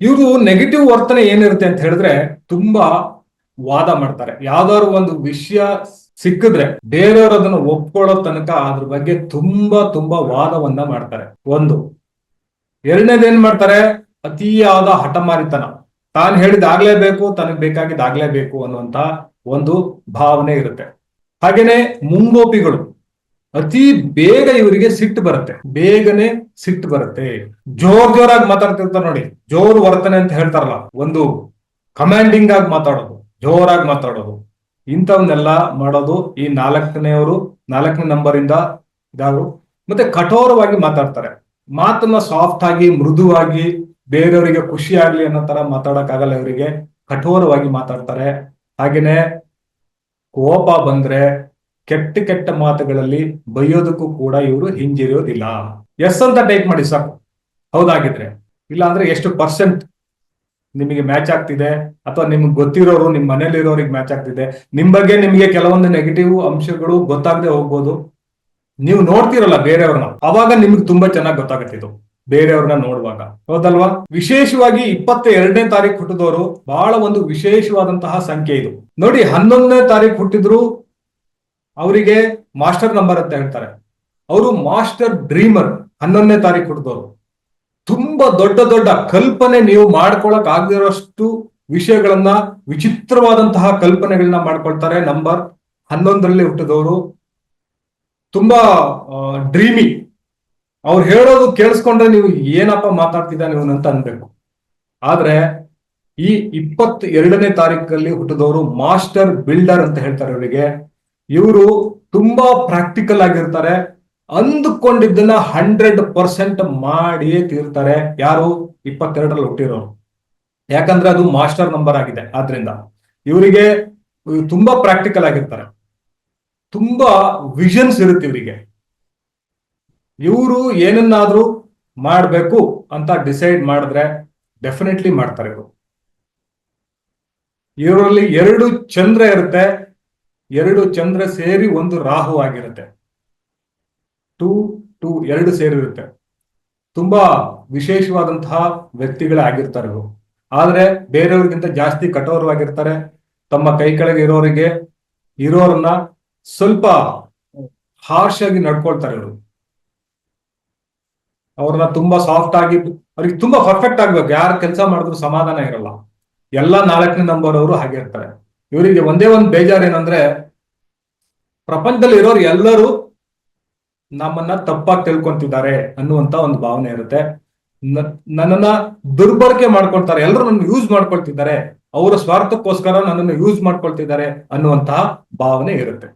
ಇವರು ನೆಗೆಟಿವ್ ವರ್ತನೆ ಏನಿರುತ್ತೆ ಅಂತ ಹೇಳಿದ್ರೆ ತುಂಬಾ ವಾದ ಮಾಡ್ತಾರೆ. ಯಾವ್ದಾದ್ರು ಒಂದು ವಿಷಯ ಸಿಕ್ಕಿದ್ರೆ ಬೇರೆಯವರು ಅದನ್ನ ಒಪ್ಕೊಳ್ಳೋ ತನಕ ಅದ್ರ ಬಗ್ಗೆ ತುಂಬಾ ತುಂಬಾ ವಾದವನ್ನ ಮಾಡ್ತಾರೆ. ಒಂದು ಎರಡನೇದೇನ್ ಮಾಡ್ತಾರೆ? ಅತಿಯಾದ ಹಠಮಾರಿತನ. ತಾನು ಹೇಳಿದಾಗ್ಲೇಬೇಕು ತನಗ್ ಬೇಕಾಗಿದ್ದಾಗ್ಲೇಬೇಕು ಅನ್ನುವಂತ ಒಂದು ಭಾವನೆ ಇರುತ್ತೆ. ಹಾಗೇನೆ ಮುಂಗೋಪಿಗಳು. ಅತಿ ಬೇಗ ಇವರಿಗೆ ಸಿಟ್ಟು ಬರುತ್ತೆ. ಬೇಗನೆ ಸಿಟ್ಟು ಬರುತ್ತೆ. ಜೋರ್ ಜೋರಾಗಿ ಮಾತಾಡ್ತಿರ್ತಾರೆ ನೋಡಿ. ಜೋರ್ ವರ್ತನೆ ಅಂತ ಹೇಳ್ತಾರಲ್ಲ, ಒಂದು ಕಮಾಂಡಿಂಗ್ ಆಗಿ ಮಾತಾಡೋದು, ಜೋರಾಗಿ ಮಾತಾಡೋದು. ಇಂಥವನ್ನೆಲ್ಲ ಮಾಡೋದು ಈ ನಾಲ್ಕನೆಯವರು, ನಾಲ್ಕನೇ ನಂಬರ್ ಇಂದ ಇದಾರು ಮತ್ತೆ ಕಠೋರವಾಗಿ ಮಾತಾಡ್ತಾರೆ. ಮಾತನ್ನ ಸಾಫ್ಟ್ ಆಗಿ, ಮೃದುವಾಗಿ, ಬೇರೆಯವರಿಗೆ ಖುಷಿ ಆಗ್ಲಿ ಅನ್ನೋ ತರ ಮಾತಾಡಕ್ಕಾಗಲ್ಲ ಇವರಿಗೆ. ಕಠೋರವಾಗಿ ಮಾತಾಡ್ತಾರೆ. ಹಾಗೇನೆ ಕೋಪ ಬಂದ್ರೆ ಕೆಟ್ಟ ಕೆಟ್ಟ ಮಾತುಗಳಲ್ಲಿ ಬೈಯೋದಕ್ಕೂ ಕೂಡ ಇವರು ಹಿಂಜರಿಯೋದಿಲ್ಲ. ಎಸ್ ಅಂತ ಟೈಪ್ ಮಾಡಿ ಸಾಕು. ಹೌದಾಗಿದ್ರೆ. ಇಲ್ಲ ಅಂದ್ರೆ ಎಷ್ಟು ಪರ್ಸೆಂಟ್ ನಿಮಗೆ ಮ್ಯಾಚ್ ಆಗ್ತಿದೆ? ಅಥವಾ ನಿಮ್ಗೆ ಗೊತ್ತಿರೋರು ನಿಮ್ ಮನೇಲಿರೋರಿಗೆ ಮ್ಯಾಚ್ ಆಗ್ತಿದೆ? ನಿಮ್ ಬಗ್ಗೆ ನಿಮಗೆ ಕೆಲವೊಂದು ನೆಗೆಟಿವ್ ಅಂಶಗಳು ಗೊತ್ತಾಗದೆ ಹೋಗ್ಬೋದು. ನೀವು ನೋಡ್ತಿರಲ್ಲ ಬೇರೆಯವ್ರನ್ನ. ಅವಾಗ ನಿಮ್ಗೆ ತುಂಬಾ ಚೆನ್ನಾಗಿ ಗೊತ್ತಾಗತ್ತಿತ್ತು ಬೇರೆಯವ್ರನ್ನ ನೋಡುವಾಗ. ಹೌದಲ್ವಾ? ವಿಶೇಷವಾಗಿ ಇಪ್ಪತ್ತ ಎರಡನೇ ತಾರೀಕು ಹುಟ್ಟಿದವರು ಬಹಳ ಒಂದು ವಿಶೇಷವಾದಂತಹ ಸಂಖ್ಯೆ ಇದು. ನೋಡಿ, ಹನ್ನೊಂದನೇ ತಾರೀಕು ಹುಟ್ಟಿದ್ರು ಅವರಿಗೆ ಮಾಸ್ಟರ್ ನಂಬರ್ ಅಂತ ಹೇಳ್ತಾರೆ. ಅವರು ಮಾಸ್ಟರ್ ಡ್ರೀಮರ್ ಹನ್ನೊಂದನೇ ತಾರೀಕು ಹುಟ್ಟಿದವರು ತುಂಬಾ ದೊಡ್ಡ ದೊಡ್ಡ ಕಲ್ಪನೆ ನೀವು ಮಾಡ್ಕೊಳಕ್ ಆಗದಿರೋಷ್ಟು ವಿಷಯಗಳನ್ನ ವಿಚಿತ್ರವಾದಂತಹ ಕಲ್ಪನೆಗಳನ್ನ ಮಾಡ್ಕೊಳ್ತಾರೆ. ನಂಬರ್ ಹನ್ನೊಂದರಲ್ಲಿ ಹುಟ್ಟಿದವರು. ತುಂಬಾ ಡ್ರೀಮಿ ಅವ್ರು ಹೇಳೋದು ಕೇಳಿಸ್ಕೊಂಡ್ರೆ ನೀವು ಏನಪ್ಪ ಮಾತಾಡ್ತಿದ್ದ ನೀವು ಅಂತ ಅನ್ಬೇಕು. ಆದ್ರೆ ಈ ಇಪ್ಪತ್ ಎರಡನೇ ತಾರೀಕಲ್ಲಿ ಹುಟ್ಟಿದವರು ಮಾಸ್ಟರ್ ಬಿಲ್ಡರ್ ಅಂತ ಹೇಳ್ತಾರೆ ಇವರಿಗೆ ಇವರು ತುಂಬಾ ಪ್ರಾಕ್ಟಿಕಲ್ ಆಗಿರ್ತಾರೆ. ಅಂದುಕೊಂಡಿದ್ದನ್ನ ಹಂಡ್ರೆಡ್ ಪರ್ಸೆಂಟ್ ಮಾಡಿಯೇ ತೀರ್ತಾರೆ. ಯಾರು? ಇಪ್ಪತ್ತೆರಡರಲ್ಲಿ ಹುಟ್ಟಿರೋರು. ಯಾಕಂದ್ರೆ ಅದು ಮಾಸ್ಟರ್ ನಂಬರ್ ಆಗಿದೆ ಆದ್ರಿಂದ. ಇವರಿಗೆ ತುಂಬಾ ಪ್ರಾಕ್ಟಿಕಲ್ ಆಗಿರ್ತಾರೆ. ತುಂಬಾ ವಿಷನ್ಸ್ ಇರುತ್ತೆ ಇವರಿಗೆ. ಇವರು ಏನನ್ನಾದ್ರೂ ಮಾಡಬೇಕು ಅಂತ ಡಿಸೈಡ್ ಮಾಡಿದ್ರೆ ಡೆಫಿನೆಟ್ಲಿ ಮಾಡ್ತಾರೆ ಇವರು. ಇವರಲ್ಲಿ ಎರಡು ಚಂದ್ರ ಇರುತ್ತೆ. ಎರಡು ಚಂದ್ರ ಸೇರಿ ಒಂದು ರಾಹು ಆಗಿರುತ್ತೆ. ಟೂ ಟೂ, ಎರಡು ಸೇರಿರುತ್ತೆ. ತುಂಬಾ ವಿಶೇಷವಾದಂತಹ ವ್ಯಕ್ತಿಗಳೇ ಆಗಿರ್ತಾರೆ ಇವರು. ಆದ್ರೆ ಬೇರೆಯವ್ರಿಗಿಂತ ಜಾಸ್ತಿ ಕಠೋರವಾಗಿರ್ತಾರೆ. ತಮ್ಮ ಕೈ ಕೆಳಗೆ ಇರೋರಿಗೆ, ಇರೋರನ್ನ ಸ್ವಲ್ಪ ಹಾರ್ಶ್ ಆಗಿ ನಡ್ಕೊಳ್ತಾರೆ ಇವರು. ಅವ್ರನ್ನ ತುಂಬಾ ಸಾಫ್ಟ್ ಆಗಿ, ಅವ್ರಿಗೆ ತುಂಬಾ ಪರ್ಫೆಕ್ಟ್ ಆಗ್ಬೇಕು. ಯಾರು ಕೆಲಸ ಮಾಡಿದ್ರು ಸಮಾಧಾನ ಇರಲ್ಲ. ಎಲ್ಲ ನಾಲ್ಕನೇ ನಂಬರ್ ಅವರು ಹಾಗೆ ಇರ್ತಾರೆ. ಇವರಿಗೆ ಒಂದೇ ಒಂದು ಬೇಜಾರು ಏನಂದ್ರೆ ಪ್ರಪಂಚದಲ್ಲಿ ಇರೋರು ಎಲ್ಲರೂ ನಮ್ಮನ್ನ ತಪ್ಪಾಗಿ ತಿಳ್ಕೊಂತಿದ್ದಾರೆ ಅನ್ನುವಂತ ಒಂದು ಭಾವನೆ ಇರುತ್ತೆ. ನನ್ನನ್ನ ದುರ್ಬಳಕೆ ಮಾಡ್ಕೊಳ್ತಾರೆ, ಎಲ್ಲರೂ ನನ್ನ ಯೂಸ್ ಮಾಡ್ಕೊಳ್ತಿದ್ದಾರೆ, ಅವರ ಸ್ವಾರ್ಥಕ್ಕೋಸ್ಕರ ನನ್ನನ್ನು ಯೂಸ್ ಮಾಡ್ಕೊಳ್ತಿದ್ದಾರೆ ಅನ್ನುವಂತಹ ಭಾವನೆ ಇರುತ್ತೆ.